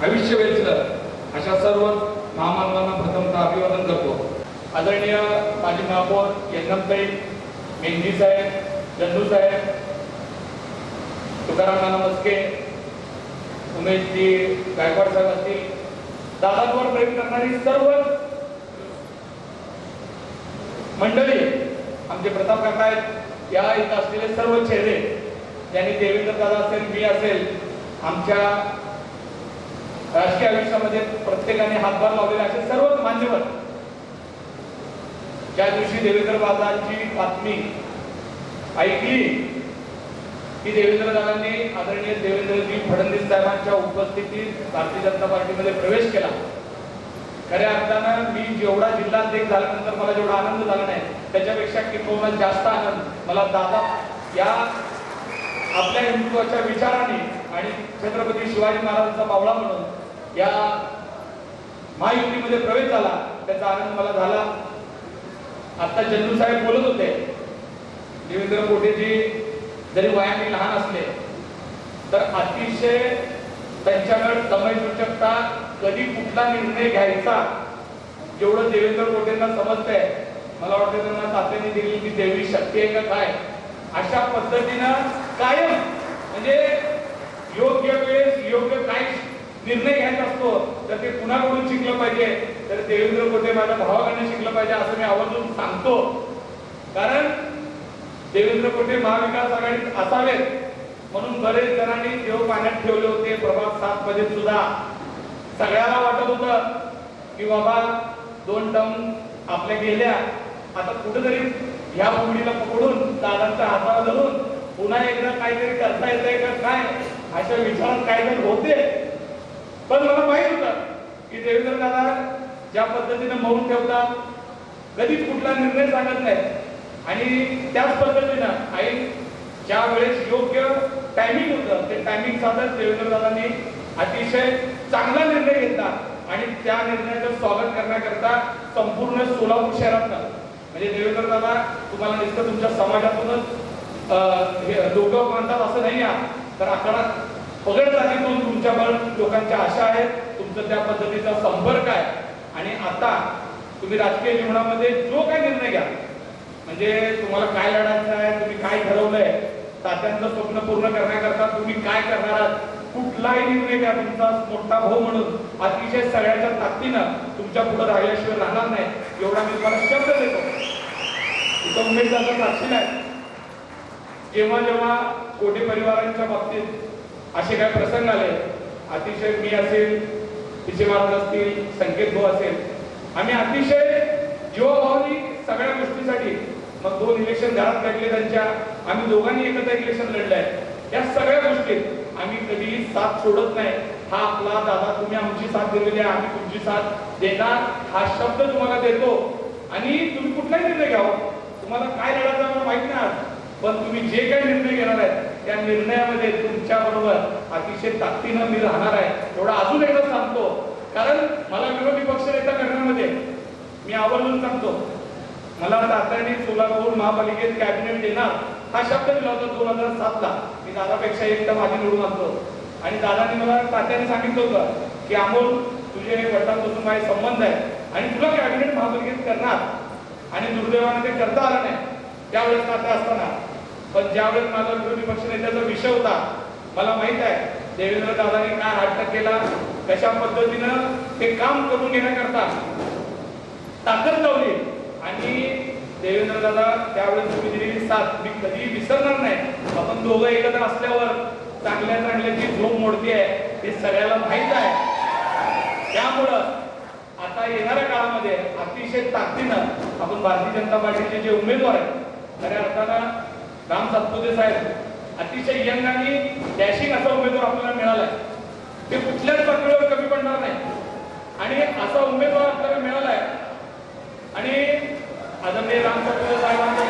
भविष्य वेचलं अशा सर्व महामानवांना प्रथमतः अभिवादन करतो. आदरणीय माजी महापौर यशवंतबाई मेंढी साहेब चंदू साहेब तुकाराम नाना मस्के उमेशजी गायकवाड साहेब असतील दादांवर प्रेम करणारी सर्व मंडळी आमचे प्रताप काका आहेत या इथं असलेले सर्व चेहरे ज्यांनी देवेंद्र दादा असेल मी असेल आमच्या राजकीय आयुष्यामध्ये प्रत्येकाने हातभार लावलेले असे सर्वच मान्यवर. ज्या दिवशी देवेंद्र दादांची बातमी ऐकली की देवेंद्र दादांनी आदरणीय देवेंद्रजी फडणवीस साहेबांच्या उपस्थितीत भारतीय जनता पार्टीमध्ये प्रवेश केला. खऱ्या अर्थानं मी जेवढा जिल्हाध्यक्ष झाल्यानंतर मला जेवढा आनंद झाला नाही त्याच्यापेक्षा किंबहुना जास्त आनंद. मला दादा या आपल्या हिंदुत्वाच्या विचाराने आणि छत्रपती शिवाजी महाराजांचा मावळा म्हणून या महायुतीमध्ये प्रवेश झाला त्याचा आनंद मला झाला. आता चंदू साहेब बोलत होते देवेंद्र कोटेजी जरी वयाने लहान असले तर अतिशय त्यांच्याकडे समयसूचकता कधी कुठला निर्णय घ्यायचा जेवढं देवेंद्र कोटेंना समजतंय मला वाटतं त्यांना तात्याने दिली ती देवी शक्ती आहे का काय अशा पद्धतीनं कायम म्हणजे योग्य वेळेस योग्य काय निर्णय घ्यायचा असतो तर ते कुणाकडून शिकलं पाहिजे? तर देवेंद्र कोटे माझ्या भावाकडनं शिकलं पाहिजे असं मी आवर्जून सांगतो. कारण देवेंद्र कोटे महाविकास आघाडीत असावेत. म्हणून बरेच जणांनी देव पाण्यात ठेवले होते प्रभाग सात मध्ये सुद्धा. सगळ्याला वाटत होतं की बाबा दोन टर्म आपल्या गेल्या. आता कुठेतरी ह्या उघडीला पकडून दादांच्या हाताला धरून पुन्हा एकदा काहीतरी करता येतंय का काय? अशा विचारात काही जण होते. पण मला माहीत होतं की देवेंद्र दादा ज्या पद्धतीने मौन ठेवतात कधीच कुठला निर्णय सांगत नाही आणि त्याच पद्धतीनं आई ज्या वेळेस योग्य टायमिंग होतं ते टायमिंग साधत देवेंद्र दादांनी अतिशय चांगला निर्णय घेतला. आणि त्या निर्णयाचं स्वागत करण्याकरता संपूर्ण सोलापूर शहरातनं म्हणजे देवेंद्र दादा तुम्हाला दिसतं तुमच्या समाजातूनच लोक म्हणतात असं नाही आहे तर आकडा पगड जातीतून तुमच्यावर लोकांच्या आशा आहेत तुमचं त्या पद्धतीचा संपर्क आहे. आणि आता तुम्ही राजकीय जीवनामध्ये जो काही निर्णय घ्या म्हणजे तुम्हाला काय लढायचं आहे तुम्ही काय ठरवलंय तात्यांचं स्वप्न पूर्ण करण्याकरता तुम्ही काय करणार आहात कुठलाही निर्णय घ्या तुमचा मोठा भाऊ म्हणून. अतिशय सगळ्याच्या ताकदीनं तुमच्यापुढे राहिल्याशिवाय राहणार नाही. एवढा मी तुम्हाला शब्द देतो. इथं उमेश दादा साक्षी आहे. जेव्हा जेव्हा कोटी परिवारांच्या बाबतीत असे काय प्रसंग आले? अतिशय मी असेल तिचे महाराज असतील संकेत भाऊ असेल. आम्ही अतिशय जीवाभावानी सगळ्या गोष्टीसाठी मग दोन इलेक्शन घरात काढले त्यांच्या आम्ही दोघांनी एकत्र इलेक्शन लढलंय. या सगळ्या गोष्टीत आम्ही कधीही साथ सोडत नाही. हा आपला दादा तुम्ही आमची साथ दिलेली आहे आम्ही तुमची साथ देणार. हा शब्द तुम्हाला देतो. आणि तुम्ही कुठलाही निर्णय घ्यावा. तुम्हाला काय लढायचं मला माहीत नाही पण तुम्ही जे काही निर्णय घेणार आहे त्या निर्णयामध्ये तुमच्या अतिशय ताकदीनं मी राहणार आहे. एवढा अजून एकदा सांगतो. कारण मला विरोधी पक्ष नेता करण्यामध्ये मी आवर्जून सांगतो. मला तातडीने सोलापूर महापालिकेत कॅबिनेट देणार हा शब्द दिला होता दोन हजार सातला. मी दादापेक्षा एकदा तर माझी निवडून आणतो आणि दादाने मला तात्याने सांगितलं होतं की अमोल तुझे वडिलांपासून माझे संबंध आहे आणि तुला कॅबिनेट महापालिकेत करणार आणि दुर्दैवाने ते करता आलं नाही. त्यावेळेस तात्या असताना. पण ज्यावेळेस माझा विरोधी पक्ष नेत्याचा विषय होता मला माहीत आहे देवेंद्र दादाने काय हाटक केला कशा पद्धतीनं ते काम करून घेण्याकरता ताकद लावली. आणि देवेंद्र दादा त्यावेळेस तुम्ही दिलेली साथ मी कधीही विसरणार नाही. आपण दोघं एकत्र असल्यावर चांगल्या चांगल्याची झोप मोडती आहे हे सगळ्याला माहीत आहे. त्यामुळं आता येणाऱ्या काळामध्ये अतिशय ताकदीनं आपण भारतीय जनता पार्टीचे जे उमेदवार आहेत खऱ्या अर्थानं राम सातपुते साहेब अतिशय यंग आणि डॅशिंग असा उमेदवार आपल्याला मिळालाय ते कुठल्याच पातळीवर कमी पडणार नाही. आणि असा उमेदवार आपल्याला मिळालाय आणि आदरणीय रामचंद्र साहेबांचा